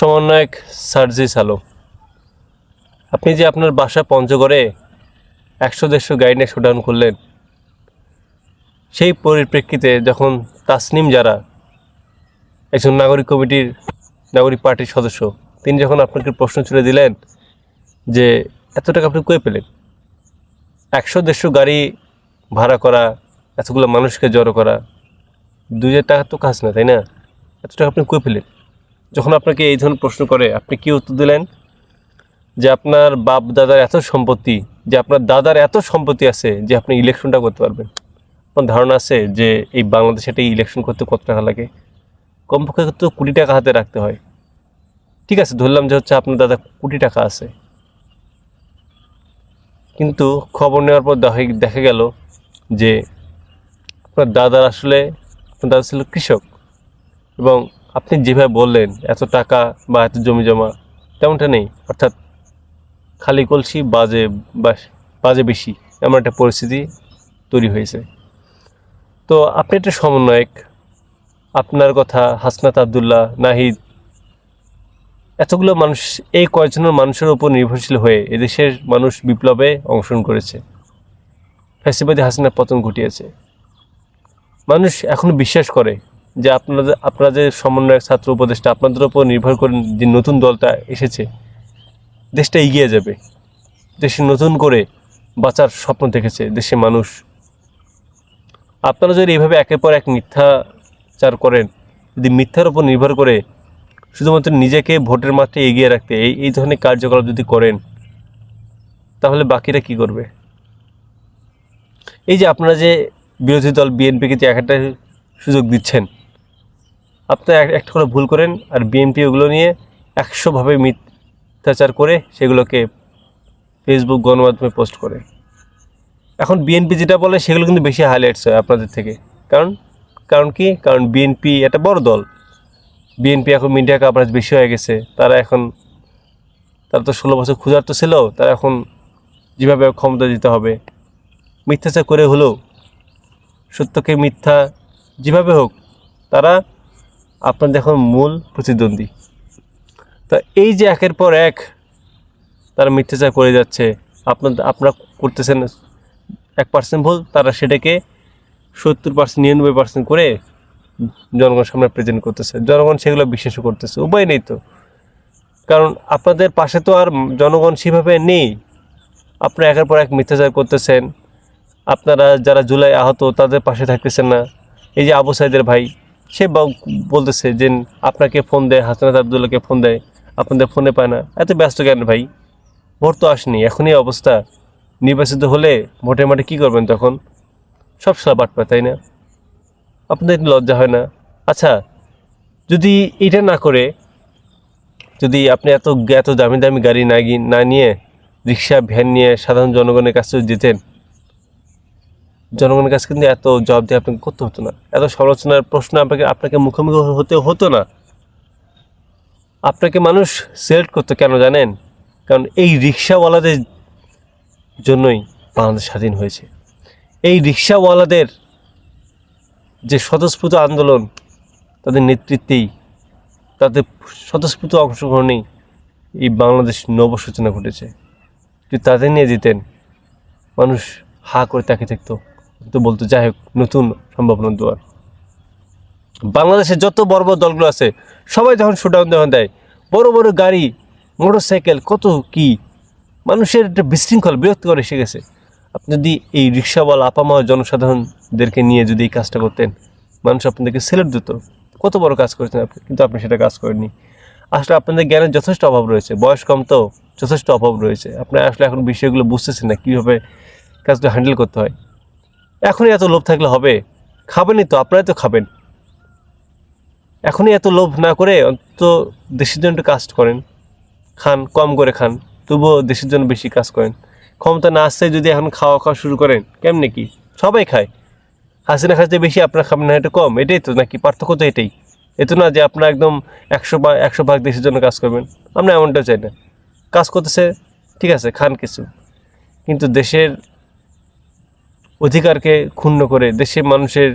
সমন্বয়ক সার্জিস আলম। আপনি যে আপনার বাসা পঞ্চগড়ে একশো দেড়শো গাড়ি নিয়ে শোডাউন করলেন, সেই পরিপ্রেক্ষিতে যখন তাসনিম যারা একজন নাগরিক কমিটির নাগরিক পার্টির সদস্য, তিনি যখন আপনাকে প্রশ্ন ছুড়ে দিলেন যে, এত টাকা আপনি কয়ে পেলেন? একশো দেড়শো গাড়ি ভাড়া করা, এতগুলো মানুষকে জড়ো করা, দুই হাজার টাকা তো কাজ না, তাই না? এত টাকা আপনি কয়ে পেলেন? যখন আপনাকে এই ধরনের প্রশ্ন করে, আপনি কি উত্তর দিলেন? যে আপনার বাপ দাদার এত সম্পত্তি, যে আপনার দাদার এত সম্পত্তি আছে যে আপনি ইলেকশনটা করতে পারবেন। আপনার ধারণা আছে যে এই বাংলাদেশে একটা ইলেকশন করতে কত টাকা লাগে? কমপক্ষে তো কোটি টাকা হাতে রাখতে হয়। ঠিক আছে, ধরলাম যে হচ্ছে আপনার দাদা কোটি টাকা আছে। কিন্তু খবর নেওয়ার পর দেখা দেখা গেল যে আপনার দাদার আসলে, আপনার দাদা ছিল কৃষক এবং আপনি যেভাবে বললেন, এত টাকা বা এত জমি জমা, তেমনটা নেই। অর্থাৎ খালি কলসি বাজে বাজে বেশি, এমন একটা পরিস্থিতি তৈরি হয়েছে। তো আপনি একটা সমন্বয়ক। আপনার কথা হাসনাত আবদুল্লাহ, নাহিদ, এতগুলো মানুষ, এই কয়েকজনের মানুষের উপর নির্ভরশীল হয়ে এদেশের মানুষ বিপ্লবে অংশগ্রহণ করেছে। ফ্যাসিবাদী হাসিনার পতন ঘটিয়েছে। মানুষ এখনও বিশ্বাস করে যে আপনাদের আপনারা যে সমন্বয়ক, ছাত্র, উপদেষ্টা, আপনাদের উপর নির্ভর করে যে নতুন দলটা এসেছে, দেশটা এগিয়ে যাবে। দেশে নতুন করে বাঁচার স্বপ্ন দেখেছে দেশের মানুষ। আপনারা যদি এইভাবে একের পর এক মিথ্যাচার করেন, যদি মিথ্যার উপর নির্ভর করে শুধুমাত্র নিজেকে ভোটের মাঠে এগিয়ে রাখতে এই এই ধরনের কার্যকলাপ যদি করেন, তাহলে বাকিরা কি করবে? এই যে আপনারা যে বিরোধী দল, বিএনপিকে যে একটা সুযোগ দিচ্ছেন আপনারা এক- একটা করে ভুল করেন আর বিএনপি ওগুলো নিয়ে একশোভাবে মিথ্যাচার করে সেগুলোকে ফেসবুক গণমাধ্যমে পোস্ট করে। এখন বিএনপি যেটা বলে সেগুলো কিন্তু বেশি হাইলাইটস হয় আপনাদের থেকে। কারণ কারণ কি? কারণ বিএনপি একটা বড় দল। বিএনপি এখন মিডিয়া কাভারেজ বেশি হয়ে গেছে। তারা এখন, তারা তো ষোলো বছর ক্ষুধার্ত ছিল, তারা এখন যেভাবে ক্ষমতা দিতে হবে, মিথ্যাচার করে হলেও সত্যকে মিথ্যা যেভাবে হোক, তারা আপনাদের এখন মূল প্রতিদ্বন্দ্বী। তা এই যে একের পর এক তারা মিথ্যাচার করে যাচ্ছে আপনার আপনারা করতেছেন এক পার্সেন্ট ভুল, তারা সেটাকে সত্তর পার্সেন্ট নিরানব্বই পার্সেন্ট করে জনগণের সামনে প্রেজেন্ট করতেছে। জনগণ সেগুলো বিশ্বাসও করতেছে, উপায় নেই তো। কারণ আপনাদের পাশে তো আর জনগণ সেভাবে নেই। আপনারা একের পর এক মিথ্যাচার করতেছেন। আপনারা যারা জুলাই আহত তাদের পাশে থাকতেছেন না। এই যে আবু সাইদের ভাই সে বলতেছে যে আপনাকে ফোন দেয়, হাসনাত আবদুল্লাহকে ফোন দেয়, আপনাদের ফোনে পায় না। এত ব্যস্ত কেন ভাই? ভোট তো আসেনি, এখনই অবস্থা। নির্বাচিত হলে ভোটের মাঠে কী করবেন তখন? সব সালা বাটপা তাই না? আপনাদের লজ্জা হয় না। আচ্ছা যদি এটা না করে, যদি আপনি এত এত দামি দামি গাড়ি না না নিয়ে রিক্সা, ভ্যান নিয়ে সাধারণ জনগণের কাছে যেতেন জনগণের কাছে কিন্তু এত জবাব দিয়ে আপনাকে করতে হতো না। এত সমালোচনার প্রশ্ন আপনাকে আপনাকে মুখোমুখি হতে হতো না। আপনাকে মানুষ সিলেক্ট করতো কেন জানেন? কারণ এই রিক্সাওয়ালাদের জন্যই বাংলাদেশ স্বাধীন হয়েছে। এই রিক্সাওয়ালাদের যে স্বতঃস্ফূর্ত আন্দোলন, তাদের নেতৃত্বেই, তাদের স্বতঃস্ফূর্ত অংশগ্রহণেই এই বাংলাদেশ নবসূচনা ঘটেছে। যদি তাদের নিয়ে যেতেন, মানুষ হা করে তাকে থাকতো। তো বলতো, যাই হোক, নতুন সম্ভাবনার দুয়ার বাংলাদেশে যত বড় বড় দলগুলো আছে, সবাই যখন শোডাউন যখন দেয়, বড় বড় গাড়ি মোটর সাইকেল কত কি, মানুষের একটা বিশৃঙ্খল বিরক্তিকর এসে গেছে। আপনি যদি এই রিক্সাওয়ালা আপামা জনসাধারণদেরকে নিয়ে যদি এই কাজটা করতেন, মানুষ আপনাদেরকে সেলেট দিত। কত বড় কাজ করেছেন আপনি, কিন্তু আপনি সেটা কাজ করেননি। আসলে আপনাদের জ্ঞানের যথেষ্ট অভাব রয়েছে, বয়স কম তো, যথেষ্ট অভাব রয়েছে। আপনার আসলে এখন বিষয়গুলো বুঝতেছেন না, কীভাবে কাজটা হ্যান্ডেল করতে হয়। এখনই এত লোভ থাকলে হবে? খাবেনই তো, আপনারাই তো খাবেন। এখনই এত লোভ না করে অন্তত দেশের জন্য একটু কাজ করেন। খান, কম করে খান, তবুও দেশের জন্য বেশি কাজ করেন। ক্ষমতা না আসতে যদি এখন খাওয়া খাওয়া শুরু করেন, কেমনে কি? সবাই খায়। হাসিনা খাইতে বেশি, আপনার খাবেন না এটা কম। এটাই তো নাকি পার্থক্য তো এটাই। এ তো না যে আপনার একদম একশো বা, একশো ভাগ দেশের জন্য কাজ করবেন। আমরা এমনটা চাই না। কাজ করতেছে, ঠিক আছে, খান কিছু। কিন্তু দেশের অধিকারকে ক্ষুণ্ণ করে দেশের মানুষের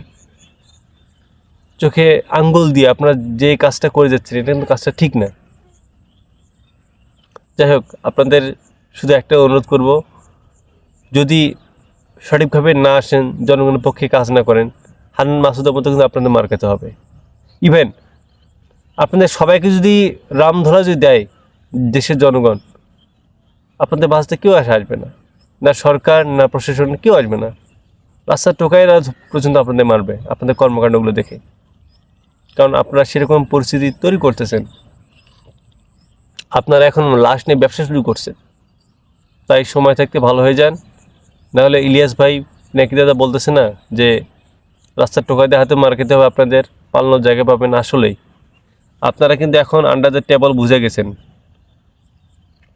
চোখে আঙ্গুল দিয়ে আপনারা যে কাজটা করে যাচ্ছেন, এটা কিন্তু কাজটা ঠিক না। যাই হোক, আপনাদের শুধু একটা অনুরোধ করব, যদি সঠিকভাবে না আসেন, জনগণের পক্ষে কাজ না করেন, হান্নান মাসুদের মতো কিন্তু আপনাদের মার খেতে হবে। ইভেন আপনাদের সবাইকে যদি রাম ধরা যদি দেয় দেশের জনগণ, আপনাদের বাঁচতে কেউ আসা আসবে না। না সরকার, না প্রশাসন, কেউ আসবে না। রাস্তার টোকাইরা পর্যন্ত আপনাদের মারবে, আপনাদের কর্মকাণ্ডগুলো দেখে। কারণ আপনারা সেরকম পরিস্থিতি তৈরি করতেছেন। আপনারা এখন লাশ নিয়ে ব্যবসা শুরু করছেন। তাই সময় থাকতে ভালো হয়ে যান। নাহলে ইলিয়াস ভাই, নাকি দাদা বলতেছে না যে, রাস্তার টোকাই দিয়ে হাতে মার খেতে হবে, আপনাদের পালানোর জায়গা পাবেন আসলেই। আপনারা কিন্তু এখন আন্ডার দ্য টেবল বুঝে গেছেন।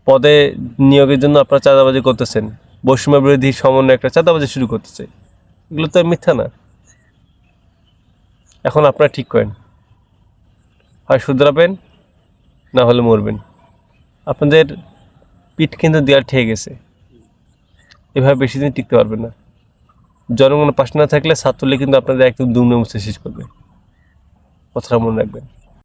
পদে নিয়োগের জন্য আপনারা চাঁদাবাজি করতেছেন। বৈষম্য বিরোধী সমন্বয় একটা চাঁদাবাজি শুরু করতেছে। এগুলো তো মিথ্যা না। এখন আপনারা ঠিক করেন। হয় শুধরাবেন, না হলে মরবেন। আপনাদের পিঠ কিন্তু দেওয়ার ঠেয়ে গেছে। এভাবে বেশি দিন টিকতে পারবেন না। জনগণের পাশে না থাকলে ছাত্রলে কিন্তু আপনাদের একদম দুমনে মুছে শেষ করবে। কথাটা মনে রাখবেন।